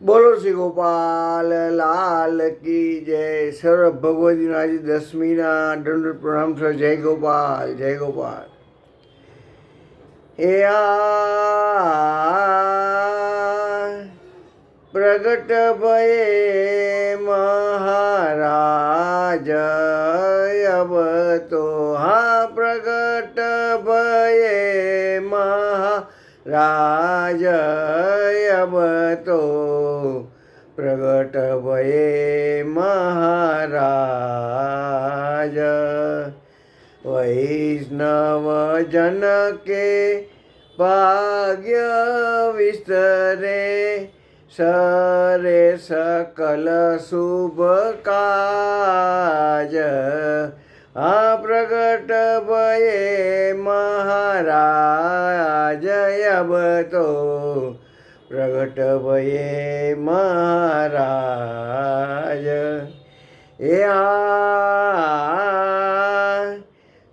બોલો શ્રી ગોપાલ લાલ કી જય સર્વ ભગવતીના આજે દસમીના દંડ પ્રણામ છે જય ગોપાલ જય ગોપાલ એ આ પ્રગટ ભયે મહારાજ અબ તો હા પ્રગટ ભયે राजय तो प्रगट भये महाराज। वैष्णव जन के भाग्य विस्तरे सरे सकल शुभ काज। आ प्रगट भये महाराज। અબ તો પ્રગટ ભયે મહારાજ. એ આ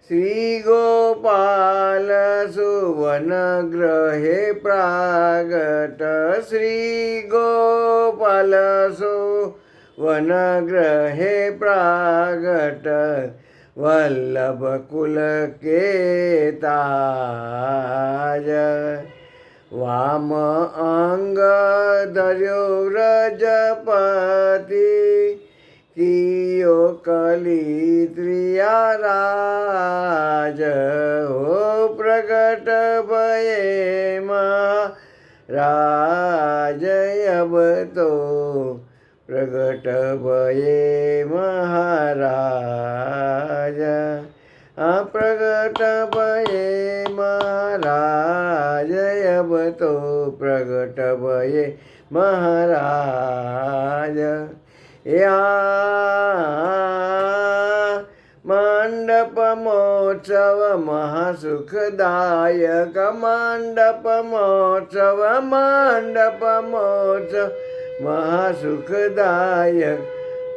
શ્રી ગોપાલ સુવન ગ્રહે પ્રાગટ શ્રી ગોપાલ સુવન ગ્રહે પ્રાગટ વલ્લભ કુલ કે वाम अंग धर्यो व्रजपती कियो कली त्रिया राज हो प्रकट भये मा राजयब तो प्रगट भये महाराज प्रगट भये महाराज जय अब तो प्रगट भये महाराज। या माण्डपमोत्सव महासुखदायक माण्डपमोत्सव माण्डपमोत्सव महासुखदायक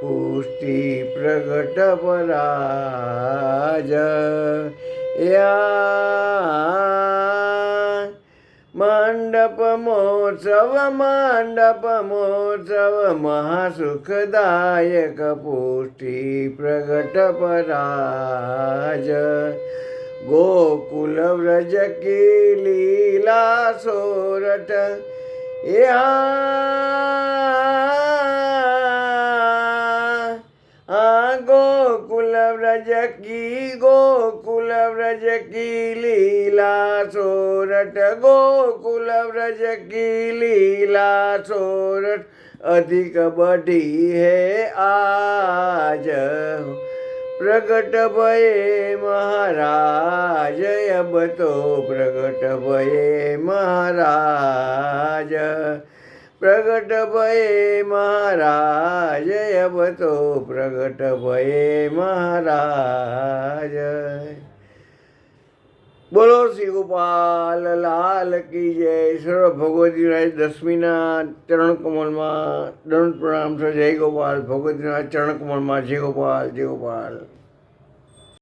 पुष्टि प्रगटपराज। या महोत्सव मांडप महोत्सव महासुखदायक पुष्टी प्रगट पराज। गोकुलव्रज की लीला सोरट या गोकुल व्रज की गोकुल व्रज की लीला सोरठ गोकुल व्रज की लीला सोरठ। अधिक बढ़ी है आज प्रकट भये महाराज। अब तो प्रकट भये महाराज। પ્રગટ ભયે મહારાજ, અબ પ્રગટ ભયે મહારાજ. બોલો શ્રી ગોપાલ, લાલ કી જય. સર્વ ભગવતીરાજ દસમીના ચરણ કમલમાં દંડ પ્રણામ છે. જય ગોપાલ, ભગવતીના ચરણ કમલમાં જય ગોપાલ જય ગોપાલ.